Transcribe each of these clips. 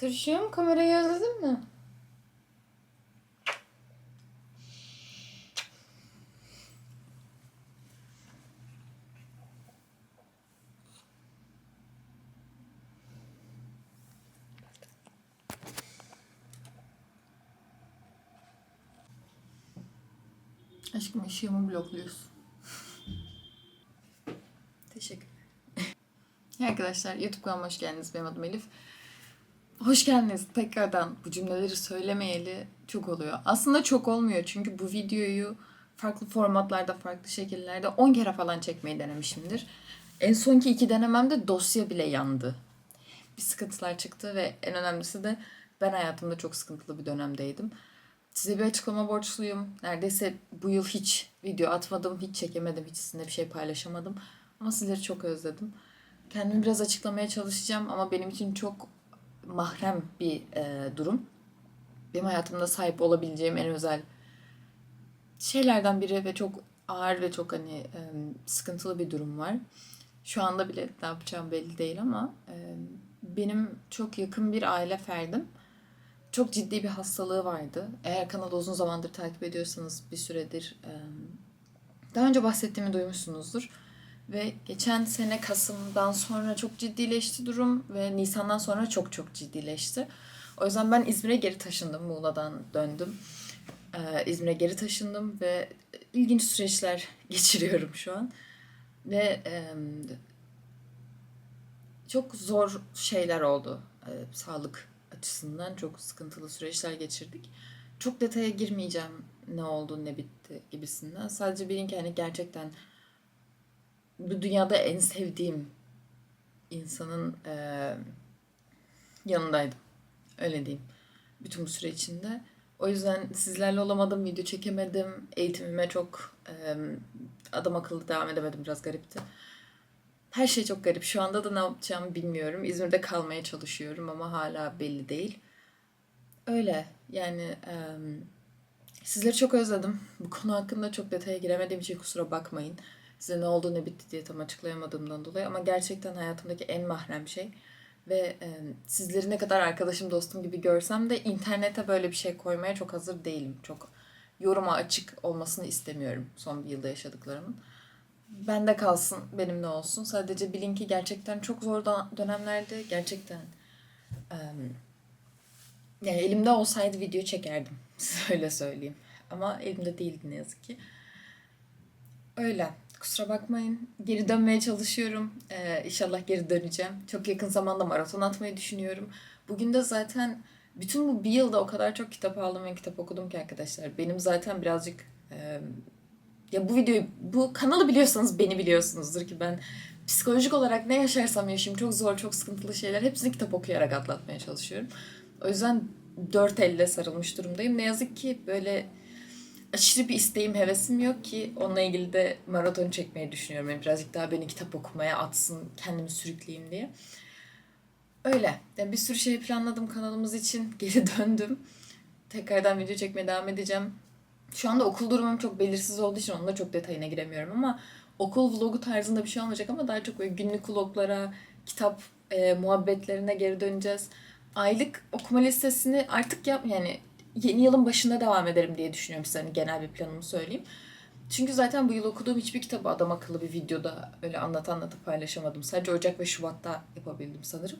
Turşum kamerayı özledin mi? Aşkım ışığımı blokluyorsun. Teşekkür Arkadaşlar YouTube kanalıma hoş geldiniz. Benim adım Elif. Hoş geldiniz. Tekrardan bu cümleleri söylemeyeli çok oluyor. Aslında çok olmuyor çünkü bu videoyu farklı formatlarda, farklı şekillerde 10 kere falan çekmeyi denemişimdir. En sonki iki denememde dosya bile yandı. Bir sıkıntılar çıktı ve en önemlisi de ben hayatımda çok sıkıntılı bir dönemdeydim. Size bir açıklama borçluyum. Neredeyse bu yıl hiç video atmadım, hiç çekemedim, hiç sizinle bir şey paylaşamadım. Ama sizleri çok özledim. Kendimi biraz açıklamaya çalışacağım ama benim için çok mahrem bir e, durum. Benim hayatımda sahip olabileceğim en özel şeylerden biri ve çok ağır ve çok hani e, sıkıntılı bir durum var. Şu anda bile ne yapacağım belli değil ama e, benim çok yakın bir aile ferdim çok ciddi bir hastalığı vardı. Eğer kanalı uzun zamandır takip ediyorsanız bir süredir e, daha önce bahsettiğimi duymuşsunuzdur. Ve geçen sene Kasım'dan sonra çok ciddileşti durum ve Nisan'dan sonra çok çok ciddileşti. O yüzden ben İzmir'e geri taşındım. Muğla'dan döndüm. Ee, İzmir'e geri taşındım ve ilginç süreçler geçiriyorum şu an. Ve e, çok zor şeyler oldu e, sağlık açısından. Çok sıkıntılı süreçler geçirdik. Çok detaya girmeyeceğim ne oldu ne bitti gibisinden. Sadece bilin ki hani gerçekten bu dünyada en sevdiğim insanın e, yanındaydım. Öyle diyeyim. Bütün bu süre içinde. O yüzden sizlerle olamadım, video çekemedim. Eğitimime çok e, adam akıllı devam edemedim. Biraz garipti. Her şey çok garip. Şu anda da ne yapacağımı bilmiyorum. İzmir'de kalmaya çalışıyorum ama hala belli değil. Öyle. Yani e, sizleri çok özledim. Bu konu hakkında çok detaya giremediğim için kusura bakmayın size ne oldu ne bitti diye tam açıklayamadığımdan dolayı ama gerçekten hayatımdaki en mahrem şey ve e, sizleri ne kadar arkadaşım dostum gibi görsem de internete böyle bir şey koymaya çok hazır değilim. Çok yoruma açık olmasını istemiyorum son bir yılda yaşadıklarımın. Bende kalsın, benimle olsun. Sadece bilin ki gerçekten çok zor dönemlerde gerçekten e, yani elimde olsaydı video çekerdim. Size öyle söyleyeyim. Ama elimde değildi ne yazık ki. Öyle. Kusura bakmayın. Geri dönmeye çalışıyorum. Ee, inşallah geri döneceğim. Çok yakın zamanda maraton atmayı düşünüyorum. Bugün de zaten bütün bu bir yılda o kadar çok kitap aldım ve kitap okudum ki arkadaşlar. Benim zaten birazcık e, ya bu videoyu, bu kanalı biliyorsanız beni biliyorsunuzdur ki ben psikolojik olarak ne yaşarsam yaşayayım çok zor, çok sıkıntılı şeyler hepsini kitap okuyarak atlatmaya çalışıyorum. O yüzden dört elle sarılmış durumdayım. Ne yazık ki böyle aşırı bir isteğim, hevesim yok ki onunla ilgili de maraton çekmeyi düşünüyorum. Yani birazcık daha beni kitap okumaya atsın, kendimi sürükleyeyim diye. Öyle. Yani bir sürü şey planladım kanalımız için. Geri döndüm. Tekrardan video çekmeye devam edeceğim. Şu anda okul durumum çok belirsiz olduğu için onda çok detayına giremiyorum ama okul vlogu tarzında bir şey olmayacak ama daha çok böyle günlük vloglara, kitap e, muhabbetlerine geri döneceğiz. Aylık okuma listesini artık yap yani yeni yılın başında devam ederim diye düşünüyorum size hani genel bir planımı söyleyeyim. Çünkü zaten bu yıl okuduğum hiçbir kitabı adam akıllı bir videoda öyle anlat anlatıp paylaşamadım. Sadece Ocak ve Şubat'ta yapabildim sanırım.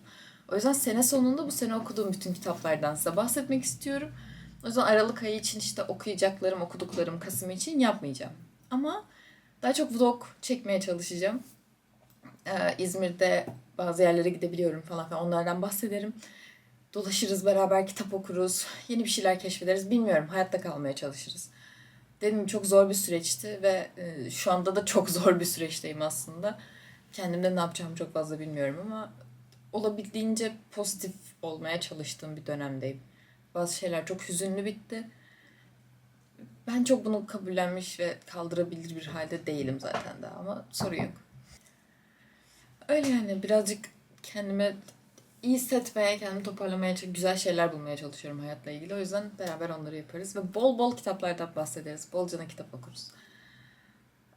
O yüzden sene sonunda bu sene okuduğum bütün kitaplardan size bahsetmek istiyorum. O yüzden Aralık ayı için işte okuyacaklarım, okuduklarım Kasım için yapmayacağım. Ama daha çok vlog çekmeye çalışacağım. Ee, İzmir'de bazı yerlere gidebiliyorum falan filan onlardan bahsederim. Dolaşırız beraber kitap okuruz. Yeni bir şeyler keşfederiz. Bilmiyorum. Hayatta kalmaya çalışırız. Dedim çok zor bir süreçti ve e, şu anda da çok zor bir süreçteyim aslında. Kendimde ne yapacağımı çok fazla bilmiyorum ama olabildiğince pozitif olmaya çalıştığım bir dönemdeyim. Bazı şeyler çok hüzünlü bitti. Ben çok bunu kabullenmiş ve kaldırabilir bir halde değilim zaten daha ama sorun yok. Öyle yani birazcık kendime iyi hissetmeye, kendimi toparlamaya, güzel şeyler bulmaya çalışıyorum hayatla ilgili. O yüzden beraber onları yaparız ve bol bol kitaplardan bahsederiz. Bolcana kitap okuruz.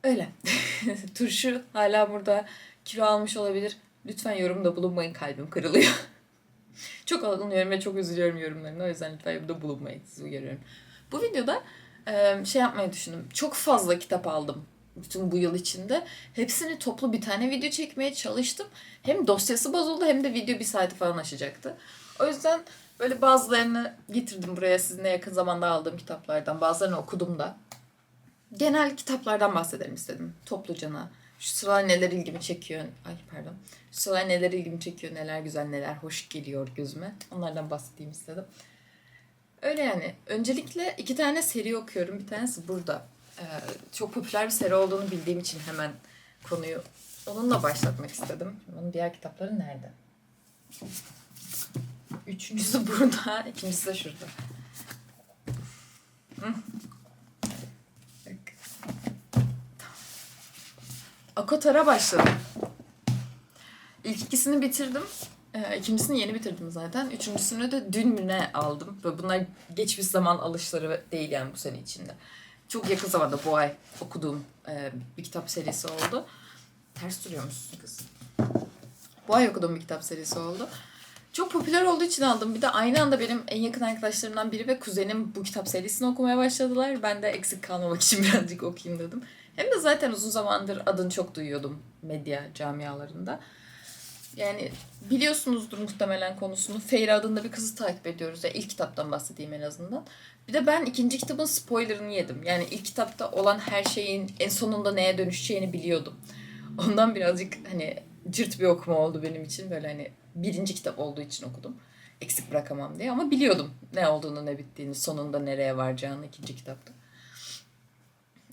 Öyle. Turşu hala burada kilo almış olabilir. Lütfen yorumda bulunmayın kalbim kırılıyor. Çok alınıyorum ve çok üzülüyorum yorumlarına. O yüzden lütfen burada bulunmayın. Sizi uyarıyorum. Bu videoda şey yapmayı düşündüm. Çok fazla kitap aldım bütün bu yıl içinde. Hepsini toplu bir tane video çekmeye çalıştım. Hem dosyası bozuldu hem de video bir saati falan aşacaktı. O yüzden böyle bazılarını getirdim buraya sizinle yakın zamanda aldığım kitaplardan. Bazılarını okudum da. Genel kitaplardan bahsedelim istedim toplucana. Şu sıralar neler ilgimi çekiyor. Ay pardon. Şu sıralar neler ilgimi çekiyor, neler güzel, neler hoş geliyor gözüme. Onlardan bahsedeyim istedim. Öyle yani. Öncelikle iki tane seri okuyorum. Bir tanesi burada. Ee, çok popüler bir seri olduğunu bildiğim için hemen konuyu onunla başlatmak istedim. Onun diğer kitapları nerede? Üçüncüsü burada, ikincisi de şurada. Akotar'a başladım. İlk ikisini bitirdim. Ee, ikincisini yeni bitirdim zaten. Üçüncüsünü de dün mü ne aldım. Böyle bunlar geçmiş zaman alışları değil yani bu sene içinde. Çok yakın zamanda bu ay okuduğum e, bir kitap serisi oldu. Ters duruyor musun kız? Bu ay okuduğum bir kitap serisi oldu. Çok popüler olduğu için aldım. Bir de aynı anda benim en yakın arkadaşlarımdan biri ve kuzenim bu kitap serisini okumaya başladılar. Ben de eksik kalmamak için birazcık okuyayım dedim. Hem de zaten uzun zamandır adını çok duyuyordum medya camialarında. Yani biliyorsunuzdur muhtemelen konusunu. Feyre adında bir kızı takip ediyoruz. Ya ilk kitaptan bahsedeyim en azından. Bir de ben ikinci kitabın spoilerını yedim. Yani ilk kitapta olan her şeyin en sonunda neye dönüşeceğini biliyordum. Ondan birazcık hani cırt bir okuma oldu benim için. Böyle hani birinci kitap olduğu için okudum. Eksik bırakamam diye ama biliyordum ne olduğunu ne bittiğini sonunda nereye varacağını ikinci kitapta.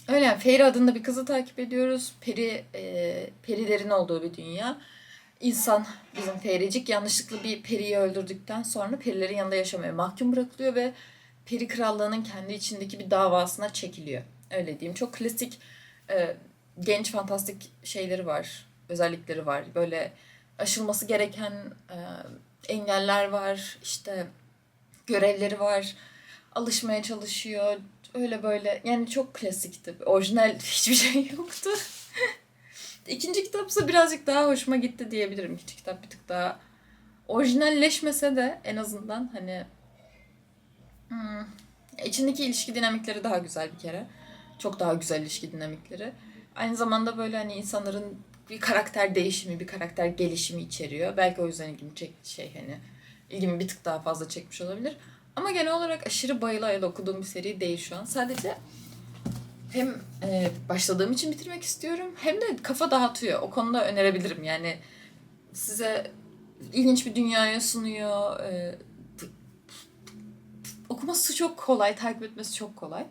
Öyle yani Feyre adında bir kızı takip ediyoruz. Peri e, perilerin olduğu bir dünya. İnsan bizim Feyrecik yanlışlıkla bir periyi öldürdükten sonra perilerin yanında yaşamaya mahkum bırakılıyor ve peri krallığının kendi içindeki bir davasına çekiliyor. Öyle diyeyim. Çok klasik e, genç fantastik şeyleri var. Özellikleri var. Böyle aşılması gereken e, engeller var. İşte görevleri var. Alışmaya çalışıyor. Öyle böyle. Yani çok klasikti. Orijinal hiçbir şey yoktu. İkinci kitapsa birazcık daha hoşuma gitti diyebilirim. İkinci kitap bir tık daha orijinalleşmese de en azından hani hmm, içindeki ilişki dinamikleri daha güzel bir kere. Çok daha güzel ilişki dinamikleri. Aynı zamanda böyle hani insanların bir karakter değişimi, bir karakter gelişimi içeriyor. Belki o yüzden ilgimi çekti şey hani ilgimi bir tık daha fazla çekmiş olabilir. Ama genel olarak aşırı bayıla okuduğum bir seri değil şu an. Sadece hem e, başladığım için bitirmek istiyorum hem de kafa dağıtıyor. O konuda önerebilirim. Yani size ilginç bir dünyaya sunuyor. E, okuması çok kolay, takip etmesi çok kolay.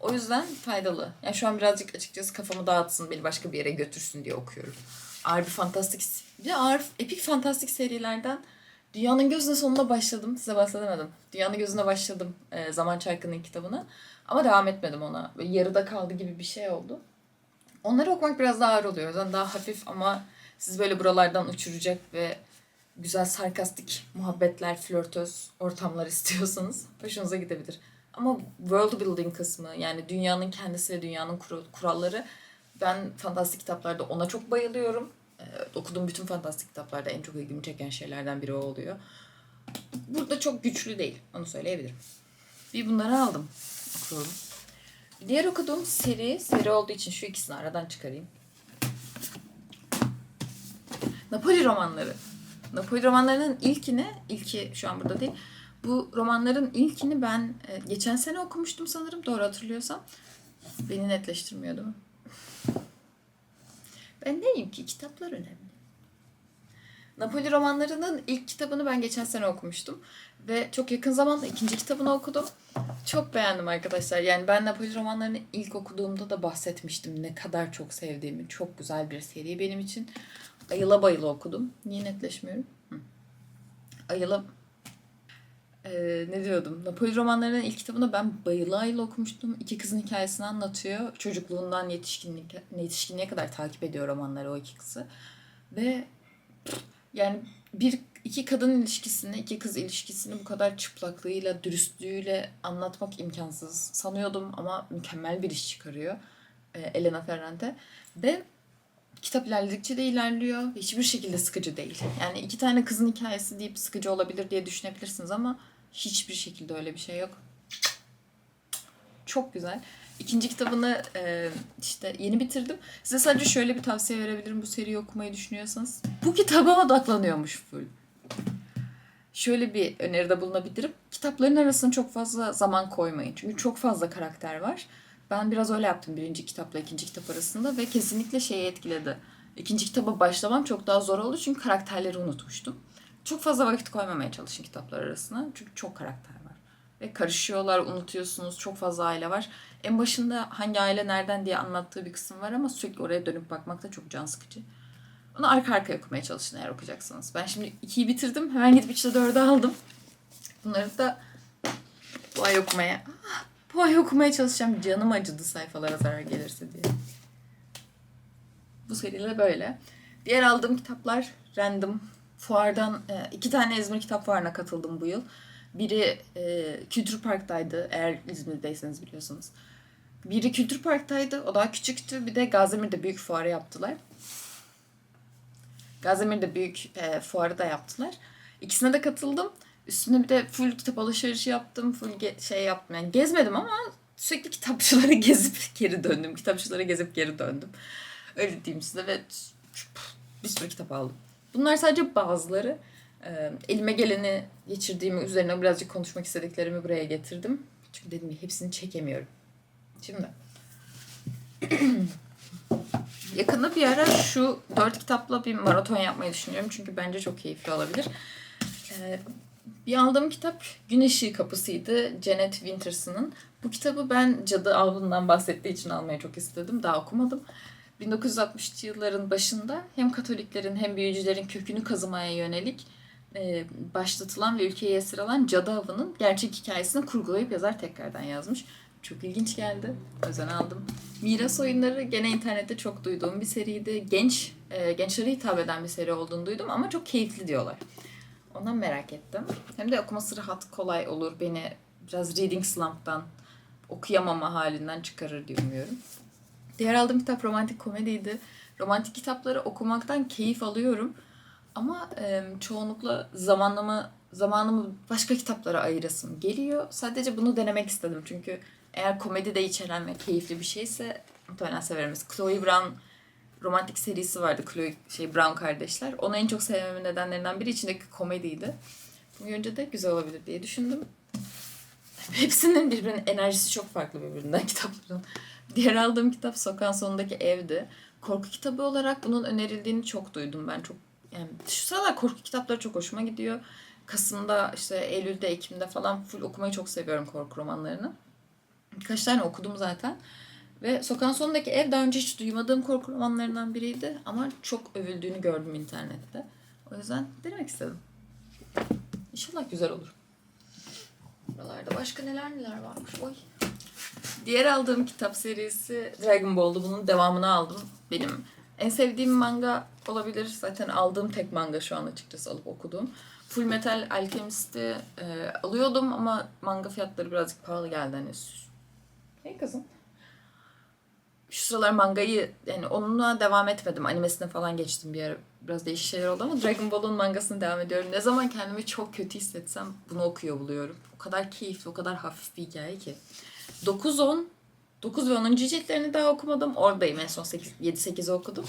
O yüzden faydalı. Yani şu an birazcık açıkçası kafamı dağıtsın, beni başka bir yere götürsün diye okuyorum. Ağır bir fantastik, bir ağır, epik fantastik serilerden Dünyanın Gözüne sonunda başladım. Size bahsedemedim. Dünyanın Gözüne başladım e, Zaman Çarkı'nın kitabını. Ama devam etmedim ona. Böyle yarıda kaldı gibi bir şey oldu. Onları okumak biraz daha ağır oluyor. O yüzden daha hafif ama siz böyle buralardan uçuracak ve güzel sarkastik muhabbetler, flörtöz ortamlar istiyorsanız hoşunuza gidebilir. Ama world building kısmı yani dünyanın kendisi ve dünyanın kur- kuralları ben fantastik kitaplarda ona çok bayılıyorum. Ee, okuduğum bütün fantastik kitaplarda en çok ilgimi çeken şeylerden biri o oluyor. Burada çok güçlü değil. Onu söyleyebilirim. Bir bunları aldım. Okuyorum. Diğer okuduğum seri, seri olduğu için şu ikisini aradan çıkarayım. Napoli romanları. Napoli romanlarının ilkini, ilki şu an burada değil. Bu romanların ilkini ben e, geçen sene okumuştum sanırım doğru hatırlıyorsam. Beni netleştirmiyor değil mi? Ben neyim ki? Kitaplar önemli. Napoli romanlarının ilk kitabını ben geçen sene okumuştum. Ve çok yakın zamanda ikinci kitabını okudum. Çok beğendim arkadaşlar. Yani ben Napoli romanlarını ilk okuduğumda da bahsetmiştim. Ne kadar çok sevdiğimi. Çok güzel bir seri benim için. Ayıla bayıla okudum. Niye netleşmiyorum? Hı. Ayıla... Ee, ne diyordum? Napoli romanlarının ilk kitabını ben bayıla ayıla okumuştum. İki kızın hikayesini anlatıyor. Çocukluğundan yetişkinlik, yetişkinliğe kadar takip ediyor romanları o iki kızı. Ve yani bir iki kadın ilişkisini, iki kız ilişkisini bu kadar çıplaklığıyla, dürüstlüğüyle anlatmak imkansız sanıyordum ama mükemmel bir iş çıkarıyor e, Elena Ferrante. Ve kitap ilerledikçe de ilerliyor. Hiçbir şekilde sıkıcı değil. Yani iki tane kızın hikayesi deyip sıkıcı olabilir diye düşünebilirsiniz ama hiçbir şekilde öyle bir şey yok. Çok güzel. İkinci kitabını e, işte yeni bitirdim. Size sadece şöyle bir tavsiye verebilirim bu seriyi okumayı düşünüyorsanız. Bu kitaba odaklanıyormuş full. Şöyle bir öneride bulunabilirim. Kitapların arasına çok fazla zaman koymayın. Çünkü çok fazla karakter var. Ben biraz öyle yaptım birinci kitapla ikinci kitap arasında ve kesinlikle şeyi etkiledi. İkinci kitaba başlamam çok daha zor oldu çünkü karakterleri unutmuştum. Çok fazla vakit koymamaya çalışın kitaplar arasına. Çünkü çok karakter. Ve karışıyorlar, unutuyorsunuz. Çok fazla aile var. En başında hangi aile nereden diye anlattığı bir kısım var ama sürekli oraya dönüp bakmak da çok can sıkıcı. Onu arka arkaya okumaya çalışın eğer okuyacaksanız. Ben şimdi ikiyi bitirdim. Hemen gidip işte dördü aldım. Bunları da bu ay okumaya bu ay okumaya çalışacağım. Canım acıdı sayfalara zarar gelirse diye. Bu seriyle böyle. Diğer aldığım kitaplar random. Fuardan e, iki tane İzmir Kitap Fuarı'na katıldım bu yıl. Biri e, Kültür Park'taydı eğer İzmir'deyseniz biliyorsunuz. Biri Kültür Park'taydı. O daha küçüktü. Bir de Gazimir'de büyük fuarı yaptılar. Gazimir'de büyük e, fuarı da yaptılar. İkisine de katıldım. Üstüne bir de full kitap alışverişi yaptım. Full ge- şey yaptım. Yani gezmedim ama sürekli kitapçıları gezip geri döndüm. Kitapçıları gezip geri döndüm. Öyle diyeyim size ve bir sürü kitap aldım. Bunlar sadece bazıları. Ee, elime geleni geçirdiğimi, üzerine birazcık konuşmak istediklerimi buraya getirdim. Çünkü dedim ki hepsini çekemiyorum. Şimdi yakında bir ara şu dört kitapla bir maraton yapmayı düşünüyorum. Çünkü bence çok keyifli olabilir. Ee, bir aldığım kitap Gün Işığı Kapısı'ydı. Janet Winters'ın. Bu kitabı ben Cadı Avlu'ndan bahsettiği için almayı çok istedim. Daha okumadım. 1960'lı yılların başında hem Katoliklerin hem büyücülerin kökünü kazımaya yönelik e, başlatılan ve ülkeye esir alan Cadı Avı'nın gerçek hikayesini kurgulayıp yazar tekrardan yazmış. Çok ilginç geldi. Yüzden aldım. Miras oyunları gene internette çok duyduğum bir seriydi. Genç, e, gençlere hitap eden bir seri olduğunu duydum ama çok keyifli diyorlar. Ondan merak ettim. Hem de okuması rahat, kolay olur. Beni biraz reading slump'tan, okuyamama halinden çıkarır diye umuyorum. Diğer aldığım kitap romantik komediydi. Romantik kitapları okumaktan keyif alıyorum. Ama e, çoğunlukla zamanımı zamanımı başka kitaplara ayırasım geliyor. Sadece bunu denemek istedim çünkü eğer komedi de içeren ve keyifli bir şeyse muhtemelen severim. Mesela Chloe Brown romantik serisi vardı. Chloe şey Brown kardeşler. Onu en çok sevmemin nedenlerinden biri içindeki komediydi. Bunu görünce de güzel olabilir diye düşündüm. Hepsinin birbirinin enerjisi çok farklı birbirinden kitapların. Diğer aldığım kitap Sokağın Sonundaki Ev'di. Korku kitabı olarak bunun önerildiğini çok duydum ben. Çok yani şu sıralar korku kitapları çok hoşuma gidiyor. Kasım'da işte Eylül'de, Ekim'de falan full okumayı çok seviyorum korku romanlarını. Birkaç tane okudum zaten. Ve Sokağın Sonundaki Ev daha önce hiç duymadığım korku romanlarından biriydi. Ama çok övüldüğünü gördüm internette. O yüzden denemek istedim. İnşallah güzel olur. Buralarda başka neler neler varmış. Oy. Diğer aldığım kitap serisi Dragon Ball'du. Bunun devamını aldım. Benim en sevdiğim manga olabilir. Zaten aldığım tek manga şu an açıkçası alıp okudum. Full Metal Alchemist'i e, alıyordum ama manga fiyatları birazcık pahalı geldi. Hani Hey kızım. Şu sıralar mangayı yani onunla devam etmedim. Animesine falan geçtim bir ara. Biraz değişik şeyler oldu ama Dragon Ball'un mangasını devam ediyorum. Ne zaman kendimi çok kötü hissetsem bunu okuyor buluyorum. O kadar keyifli, o kadar hafif bir hikaye ki. 9-10 9 ve 10. ciltlerini daha okumadım. Oradayım en son 7-8'i okudum.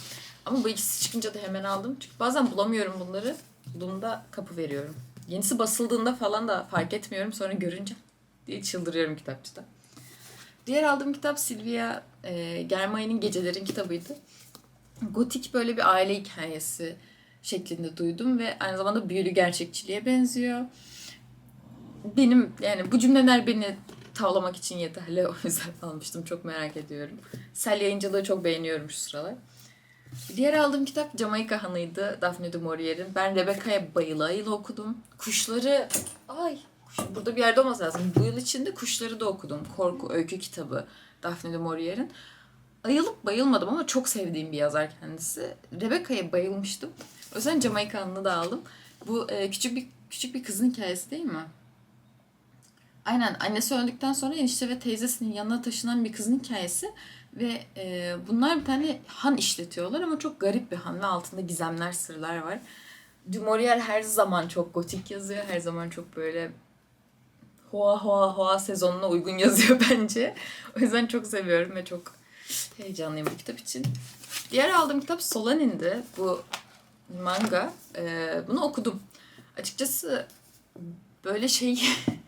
Ama bu ikisi çıkınca da hemen aldım. Çünkü bazen bulamıyorum bunları. Bulduğumda kapı veriyorum. Yenisi basıldığında falan da fark etmiyorum. Sonra görünce diye çıldırıyorum kitapçıda. Diğer aldığım kitap Silvia e, Germain'in Gecelerin kitabıydı. Gotik böyle bir aile hikayesi şeklinde duydum ve aynı zamanda büyülü gerçekçiliğe benziyor. Benim yani bu cümleler beni tavlamak için yeterli. O yüzden almıştım. Çok merak ediyorum. Sel yayıncılığı çok beğeniyorum şu sıralar. Diğer aldığım kitap Jamaika Hanı'ydı. Daphne du Maurier'in. Ben Rebecca'ya bayıla ayıla okudum. Kuşları... Ay kuş- burada bir yerde olması lazım. Bu yıl içinde Kuşları da okudum. Korku öykü kitabı Daphne du Maurier'in. Ayılıp bayılmadım ama çok sevdiğim bir yazar kendisi. Rebecca'ya bayılmıştım. O yüzden Jamaika Hanı'nı da aldım. Bu e, küçük bir küçük bir kızın hikayesi değil mi? Aynen annesi öldükten sonra enişte ve teyzesinin yanına taşınan bir kızın hikayesi. Ve e, bunlar bir tane han işletiyorlar ama çok garip bir han ve altında gizemler, sırlar var. Du Maurier her zaman çok gotik yazıyor. Her zaman çok böyle hoa hoa hoa sezonuna uygun yazıyor bence. O yüzden çok seviyorum ve çok heyecanlıyım bu kitap için. Diğer aldığım kitap Solanin'di. Bu manga. Ee, bunu okudum. Açıkçası böyle şey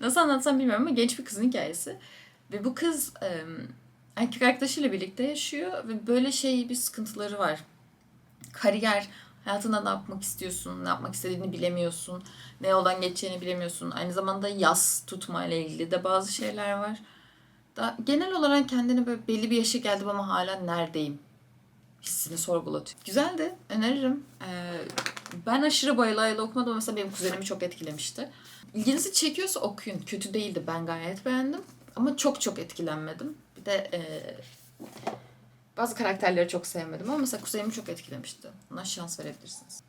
nasıl anlatsam bilmiyorum ama genç bir kızın hikayesi. Ve bu kız e, erkek arkadaşıyla birlikte yaşıyor ve böyle şey bir sıkıntıları var. Kariyer, hayatında ne yapmak istiyorsun, ne yapmak istediğini bilemiyorsun, ne yoldan geçeceğini bilemiyorsun. Aynı zamanda yaz tutma ile ilgili de bazı şeyler var. Da, genel olarak kendini böyle belli bir yaşa geldim ama hala neredeyim hissini sorgulatıyor. Güzeldi, öneririm. Ee, ben aşırı bayılayla okumadım mesela benim kuzenimi çok etkilemişti. İlginizi çekiyorsa okuyun. Kötü değildi, ben gayet beğendim. Ama çok çok etkilenmedim. Bir de e, bazı karakterleri çok sevmedim ama mesela kuzenimi çok etkilemişti. Ona şans verebilirsiniz.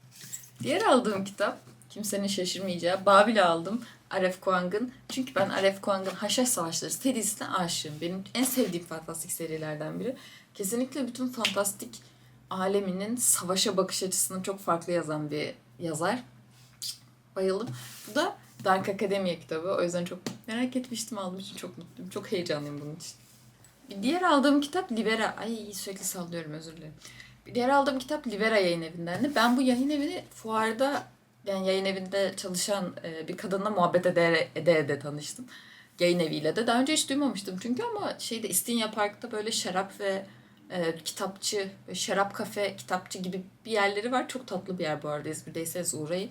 Diğer aldığım kitap kimsenin şaşırmayacağı Babil'i aldım. Aref Kuang'ın. Çünkü ben Aref Kuang'ın Haşhaş Savaşları serisine aşığım. Benim en sevdiğim fantastik serilerden biri. Kesinlikle bütün fantastik aleminin savaşa bakış açısını çok farklı yazan bir yazar. Bayıldım. Bu da Dark Academia kitabı. O yüzden çok merak etmiştim aldığım için çok mutluyum. Çok heyecanlıyım bunun için. Bir diğer aldığım kitap Libera. Ay sürekli sallıyorum özür dilerim. Bir diğer aldığım kitap Libera yayın evindendi. Ben bu yayın evini fuarda yani yayın evinde çalışan e, bir kadınla muhabbet ede ede, ede tanıştım. Yayın eviyle de. Daha önce hiç duymamıştım çünkü ama şeyde İstinye Park'ta böyle şarap ve e, kitapçı, şarap kafe, kitapçı gibi bir yerleri var. Çok tatlı bir yer bu arada. İzmir'deyseniz uğrayın.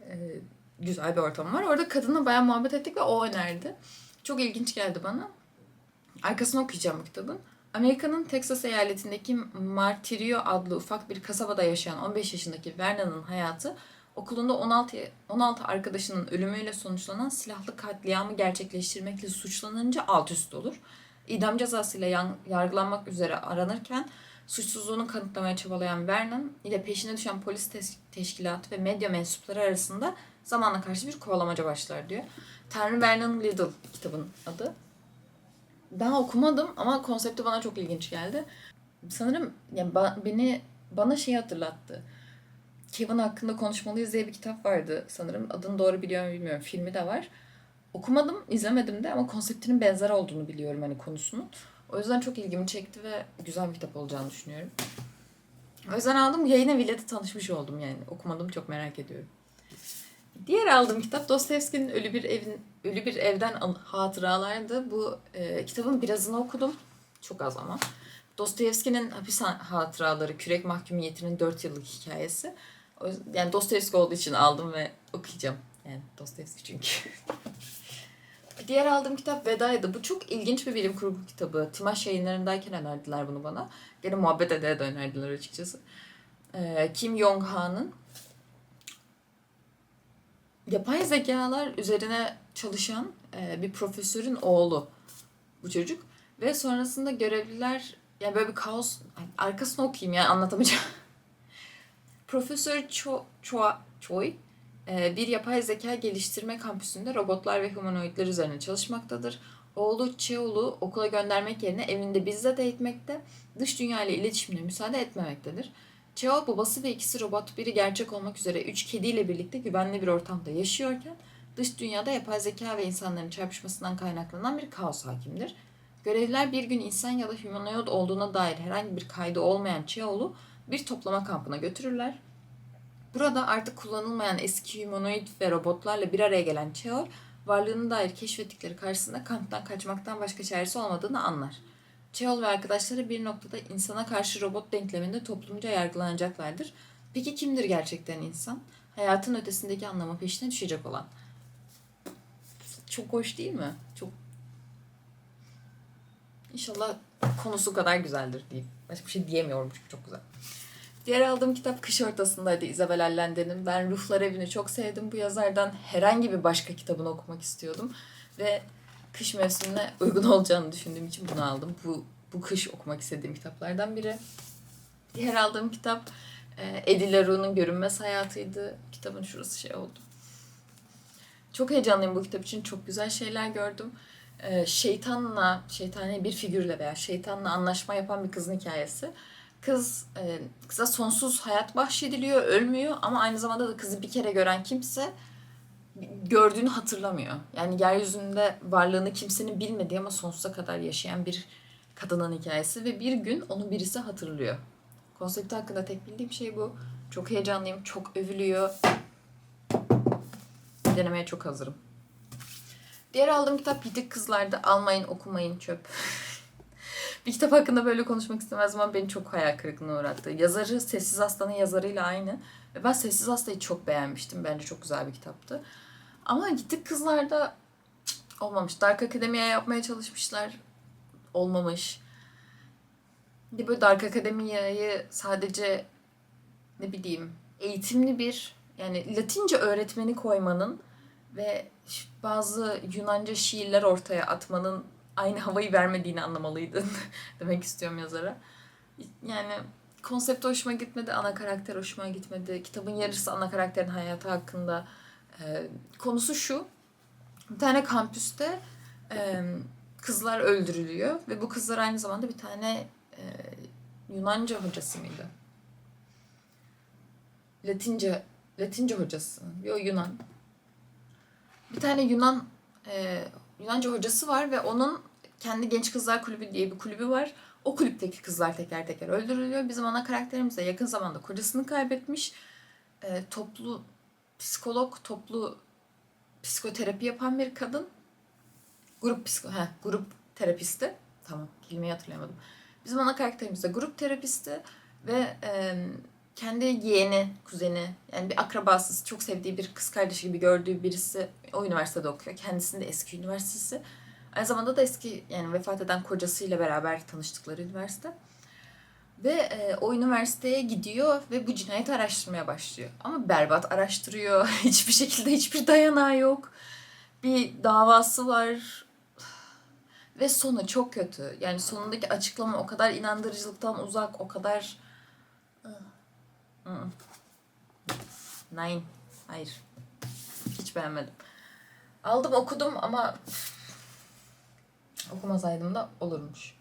E, güzel bir ortam var. Orada kadınla bayağı muhabbet ettik ve o önerdi. Çok ilginç geldi bana. Arkasını okuyacağım kitabın. Amerika'nın Texas eyaletindeki Martirio adlı ufak bir kasabada yaşayan 15 yaşındaki Verna'nın hayatı okulunda 16 16 arkadaşının ölümüyle sonuçlanan silahlı katliamı gerçekleştirmekle suçlanınca alt üst olur. İdam cezasıyla yargılanmak üzere aranırken suçsuzluğunu kanıtlamaya çabalayan Vernon ile peşine düşen polis teşkilatı ve medya mensupları arasında zamanla karşı bir kovalamaca başlar diyor. Tanrı Vernon Little kitabın adı. Ben okumadım ama konsepti bana çok ilginç geldi. Sanırım yani ba- beni bana şey hatırlattı. Kevin hakkında konuşmalıyız diye bir kitap vardı sanırım. Adını doğru biliyor muyum bilmiyorum. Filmi de var. Okumadım, izlemedim de ama konseptinin benzer olduğunu biliyorum hani konusunun. O yüzden çok ilgimi çekti ve güzel bir kitap olacağını düşünüyorum. O yüzden aldım. Yayın eviyle de tanışmış oldum yani. Okumadım çok merak ediyorum. Diğer aldığım kitap Dostoyevski'nin Ölü Bir Evin Ölü Bir Evden Hatıralardı. Bu e, kitabın birazını okudum. Çok az ama. Dostoyevski'nin hapis hatıraları, kürek mahkumiyetinin 4 yıllık hikayesi. O yüzden, yani Dostoyevski olduğu için aldım ve okuyacağım. Yani Dostoyevski çünkü. Diğer aldığım kitap Veda'ydı. Bu çok ilginç bir bilim kurgu kitabı. Timaş yayınlarındayken önerdiler bunu bana. Gene muhabbet ede de önerdiler açıkçası. Ee, Kim Yong-ha'nın yapay zekalar üzerine çalışan e, bir profesörün oğlu bu çocuk. Ve sonrasında görevliler yani böyle bir kaos arkasını okuyayım yani anlatamayacağım. Profesör Cho, Cho, Choi bir yapay zeka geliştirme kampüsünde robotlar ve humanoidler üzerine çalışmaktadır. Oğlu Cheol'u okula göndermek yerine evinde bizzat eğitmekte, dış dünya ile iletişimine müsaade etmemektedir. Cheol babası ve ikisi robot biri gerçek olmak üzere üç kediyle birlikte güvenli bir ortamda yaşıyorken dış dünyada yapay zeka ve insanların çarpışmasından kaynaklanan bir kaos hakimdir. Görevliler bir gün insan ya da humanoid olduğuna dair herhangi bir kaydı olmayan Cheol'u bir toplama kampına götürürler. Burada artık kullanılmayan eski humanoid ve robotlarla bir araya gelen Cheol, varlığına dair keşfettikleri karşısında kamptan kaçmaktan başka çaresi olmadığını anlar. Cheol ve arkadaşları bir noktada insana karşı robot denkleminde toplumca yargılanacaklardır. Peki kimdir gerçekten insan? Hayatın ötesindeki anlamı peşine düşecek olan. Çok hoş değil mi? Çok İnşallah konusu kadar güzeldir diyeyim. Başka bir şey diyemiyorum çünkü çok güzel. Diğer aldığım kitap Kış Ortasındaydı Isabel Allende'nin. Ben Ruhlar Evi'ni çok sevdim. Bu yazardan herhangi bir başka kitabını okumak istiyordum. Ve kış mevsimine uygun olacağını düşündüğüm için bunu aldım. Bu, bu kış okumak istediğim kitaplardan biri. Diğer aldığım kitap e, Eddie LaRue'nun Görünmez Hayatıydı. Kitabın şurası şey oldu. Çok heyecanlıyım bu kitap için. Çok güzel şeyler gördüm. e, şeytanla, şeytani bir figürle veya şeytanla anlaşma yapan bir kızın hikayesi. Kız e, kıza sonsuz hayat bahşediliyor, ölmüyor ama aynı zamanda da kızı bir kere gören kimse gördüğünü hatırlamıyor. Yani yeryüzünde varlığını kimsenin bilmediği ama sonsuza kadar yaşayan bir kadının hikayesi ve bir gün onu birisi hatırlıyor. Konsepti hakkında tek bildiğim şey bu. Çok heyecanlıyım, çok övülüyor. Denemeye çok hazırım. Diğer aldığım kitap Yitik Kızlar'da Almayın, okumayın, çöp. bir kitap hakkında böyle konuşmak istemezdim ama beni çok hayal kırıklığına uğrattı. Yazarı Sessiz Hasta'nın yazarıyla aynı. Ve ben Sessiz Hasta'yı çok beğenmiştim. Bence çok güzel bir kitaptı. Ama Yitik Kızlar'da olmamış. Dark Academy'ye yapmaya çalışmışlar. Olmamış. Bir böyle Dark Academia'yı sadece ne bileyim eğitimli bir yani Latince öğretmeni koymanın ve bazı Yunanca şiirler ortaya atmanın aynı havayı vermediğini anlamalıydın demek istiyorum yazara. Yani konsept hoşuma gitmedi, ana karakter hoşuma gitmedi. Kitabın yarısı ana karakterin hayatı hakkında. Ee, konusu şu. Bir tane kampüste e, kızlar öldürülüyor ve bu kızlar aynı zamanda bir tane e, Yunanca hocası mıydı? Latince Latince hocası. Yo Yunan. Bir tane Yunan e, Yunanca hocası var ve onun kendi Genç Kızlar Kulübü diye bir kulübü var. O kulüpteki kızlar teker teker öldürülüyor. Bizim ana karakterimiz de yakın zamanda kocasını kaybetmiş. E, toplu psikolog, toplu psikoterapi yapan bir kadın. Grup psiko, he, grup terapisti. Tamam, kelimeyi hatırlayamadım. Bizim ana karakterimiz de grup terapisti ve e, kendi yeğeni, kuzeni, yani bir akrabası, çok sevdiği bir kız kardeşi gibi gördüğü birisi o üniversitede okuyor. Kendisinin de eski üniversitesi. Aynı zamanda da eski yani vefat eden kocasıyla beraber tanıştıkları üniversite. Ve e, o üniversiteye gidiyor ve bu cinayeti araştırmaya başlıyor. Ama berbat araştırıyor. Hiçbir şekilde hiçbir dayanağı yok. Bir davası var. Ve sonu çok kötü. Yani sonundaki açıklama o kadar inandırıcılıktan uzak, o kadar... Mm. Nine. Hayır. Hiç beğenmedim. Aldım okudum ama okumasaydım da olurmuş.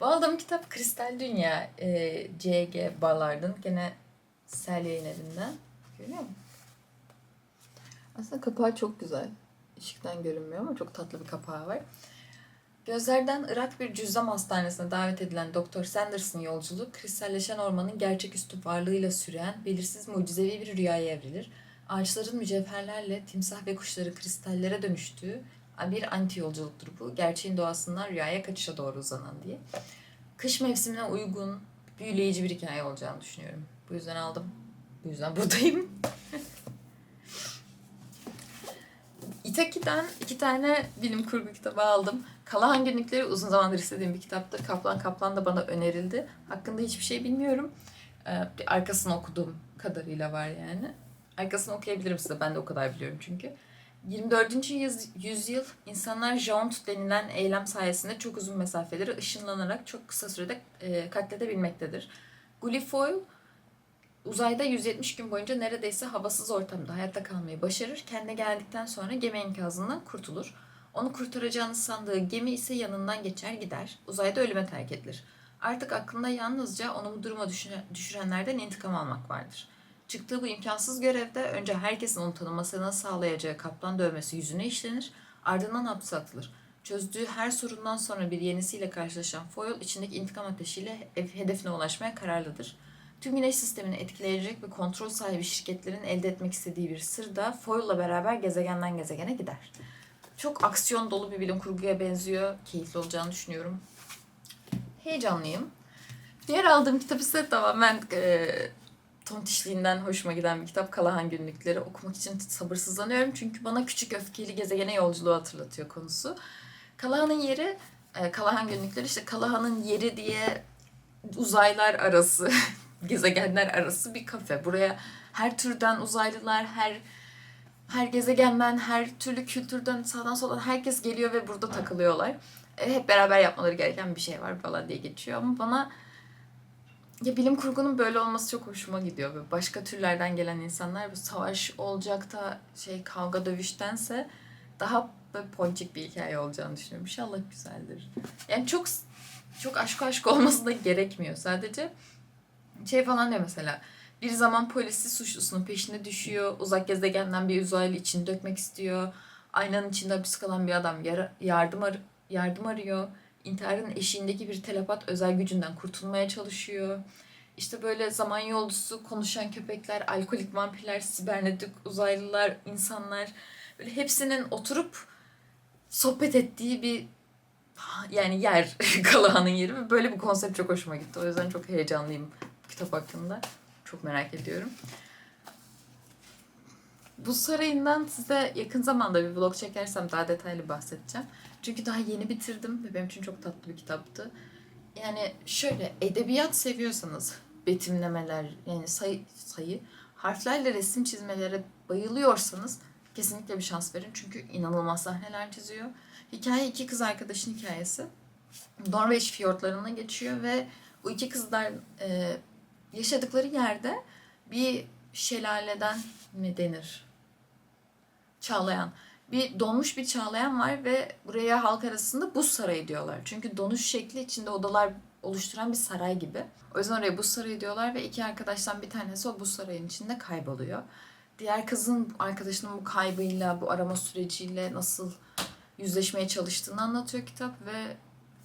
Bu aldığım kitap Kristal Dünya. E, C.G. Ballard'ın. Gene Sel Yayın. Görüyor musun? Aslında kapağı çok güzel. Işıktan görünmüyor ama çok tatlı bir kapağı var. Gözlerden Irak bir cüzzam hastanesine davet edilen Doktor Sanders'ın yolculuğu kristalleşen ormanın gerçeküstü varlığıyla süren belirsiz mucizevi bir rüyaya evrilir. Ağaçların mücevherlerle, timsah ve kuşları kristallere dönüştüğü bir anti yolculuktur bu. Gerçeğin doğasından rüyaya kaçışa doğru uzanan diye. Kış mevsimine uygun, büyüleyici bir hikaye olacağını düşünüyorum. Bu yüzden aldım. Bu yüzden buradayım. Itaki'den iki tane bilim kurgu kitabı aldım. Kalahan Günlükleri uzun zamandır istediğim bir kitaptı. Kaplan Kaplan da bana önerildi. Hakkında hiçbir şey bilmiyorum. Ee, arkasını okuduğum kadarıyla var yani. Arkasını okuyabilirim size. Ben de o kadar biliyorum çünkü. 24. yüz- yüzyıl insanlar jaunt denilen eylem sayesinde çok uzun mesafeleri ışınlanarak çok kısa sürede e, katledebilmektedir. Gullifoyle uzayda 170 gün boyunca neredeyse havasız ortamda hayatta kalmayı başarır. Kendine geldikten sonra gemi enkazından kurtulur. Onu kurtaracağını sandığı gemi ise yanından geçer gider. Uzayda ölüme terk edilir. Artık aklında yalnızca onu bu duruma düşüre- düşürenlerden intikam almak vardır. Çıktığı bu imkansız görevde önce herkesin onu tanımasını sağlayacağı kaplan dövmesi yüzüne işlenir, ardından hapse atılır. Çözdüğü her sorundan sonra bir yenisiyle karşılaşan Foyle içindeki intikam ateşiyle hedefine ulaşmaya kararlıdır. Tüm güneş sistemini etkileyecek ve kontrol sahibi şirketlerin elde etmek istediği bir sır da Foyle'la beraber gezegenden gezegene gider. Çok aksiyon dolu bir bilim kurguya benziyor. Keyifli olacağını düşünüyorum. Heyecanlıyım. Diğer aldığım kitap ise tamamen e, tontişliğinden hoşuma giden bir kitap. Kalahan Günlükleri. Okumak için sabırsızlanıyorum. Çünkü bana küçük öfkeli gezegene yolculuğu hatırlatıyor konusu. Kalahan'ın yeri, e, Kalahan Günlükleri işte Kalahan'ın yeri diye uzaylar arası, gezegenler arası bir kafe. Buraya her türden uzaylılar, her her gezegenden, her türlü kültürden, sağdan soldan herkes geliyor ve burada takılıyorlar. E, hep beraber yapmaları gereken bir şey var falan diye geçiyor. Ama bana ya bilim kurgunun böyle olması çok hoşuma gidiyor. Böyle başka türlerden gelen insanlar bu savaş olacak da şey kavga dövüştense daha böyle ponçik bir hikaye olacağını düşünüyorum. İnşallah güzeldir. Yani çok çok aşk aşk olması da gerekmiyor. Sadece şey falan diyor mesela. Bir zaman polisi suçlusunun peşine düşüyor. Uzak gezegenden bir uzaylı için dökmek istiyor. Aynanın içinde hapis kalan bir adam yara- yardım ar- yardım arıyor. İntiharın eşiğindeki bir telepat özel gücünden kurtulmaya çalışıyor. İşte böyle zaman yolcusu, konuşan köpekler, alkolik vampirler, sibernetik uzaylılar, insanlar böyle hepsinin oturup sohbet ettiği bir yani yer Galaha'nın yeri böyle bir konsept çok hoşuma gitti. O yüzden çok heyecanlıyım kitap hakkında. Çok merak ediyorum. Bu sarayından size yakın zamanda bir vlog çekersem daha detaylı bahsedeceğim. Çünkü daha yeni bitirdim ve benim için çok tatlı bir kitaptı. Yani şöyle edebiyat seviyorsanız betimlemeler yani sayı, sayı harflerle resim çizmelere bayılıyorsanız kesinlikle bir şans verin. Çünkü inanılmaz sahneler çiziyor. Hikaye iki kız arkadaşın hikayesi. Norveç fiyortlarına geçiyor ve bu iki kızlar e, yaşadıkları yerde bir şelaleden ne denir? Çağlayan. Bir donmuş bir çağlayan var ve buraya halk arasında buz sarayı diyorlar. Çünkü donuş şekli içinde odalar oluşturan bir saray gibi. O yüzden oraya buz sarayı diyorlar ve iki arkadaştan bir tanesi o buz sarayın içinde kayboluyor. Diğer kızın arkadaşının bu kaybıyla, bu arama süreciyle nasıl yüzleşmeye çalıştığını anlatıyor kitap ve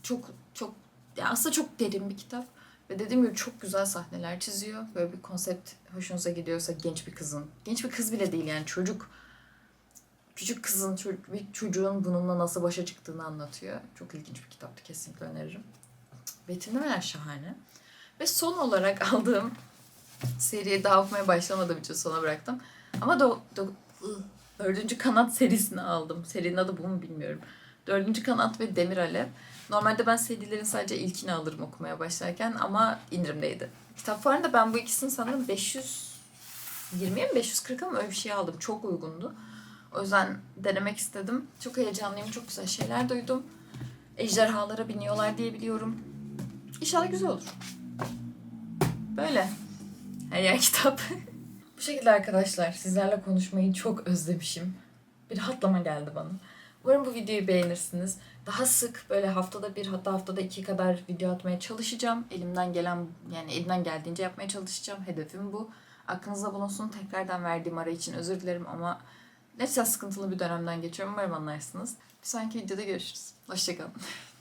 çok çok ya aslında çok derin bir kitap ve dediğim gibi çok güzel sahneler çiziyor. Böyle bir konsept hoşunuza gidiyorsa genç bir kızın, genç bir kız bile değil yani çocuk küçük kızın bir çocuğun bununla nasıl başa çıktığını anlatıyor. Çok ilginç bir kitaptı kesinlikle öneririm. Betimlemeler şahane. Ve son olarak aldığım seriyi daha okumaya başlamadığım için sona bıraktım. Ama do, do, dördüncü kanat serisini aldım. Serinin adı bu mu bilmiyorum. Dördüncü kanat ve Demir Alev. Normalde ben serilerin sadece ilkini alırım okumaya başlarken ama indirimdeydi. Kitap fuarında ben bu ikisini sanırım 520'ye mi 540'a mı öyle bir şey aldım. Çok uygundu. O yüzden denemek istedim. Çok heyecanlıyım. Çok güzel şeyler duydum. Ejderhalara biniyorlar diye biliyorum. İnşallah güzel olur. Böyle. Her yer kitap. Bu şekilde arkadaşlar sizlerle konuşmayı çok özlemişim. Bir rahatlama geldi bana. Umarım bu videoyu beğenirsiniz. Daha sık böyle haftada bir hatta haftada iki kadar video atmaya çalışacağım. Elimden gelen yani elimden geldiğince yapmaya çalışacağım. Hedefim bu. Aklınızda bulunsun. Tekrardan verdiğim ara için özür dilerim ama ne sıkıntılı bir dönemden geçiyorum. Umarım anlarsınız. Bir sonraki videoda görüşürüz. Hoşçakalın.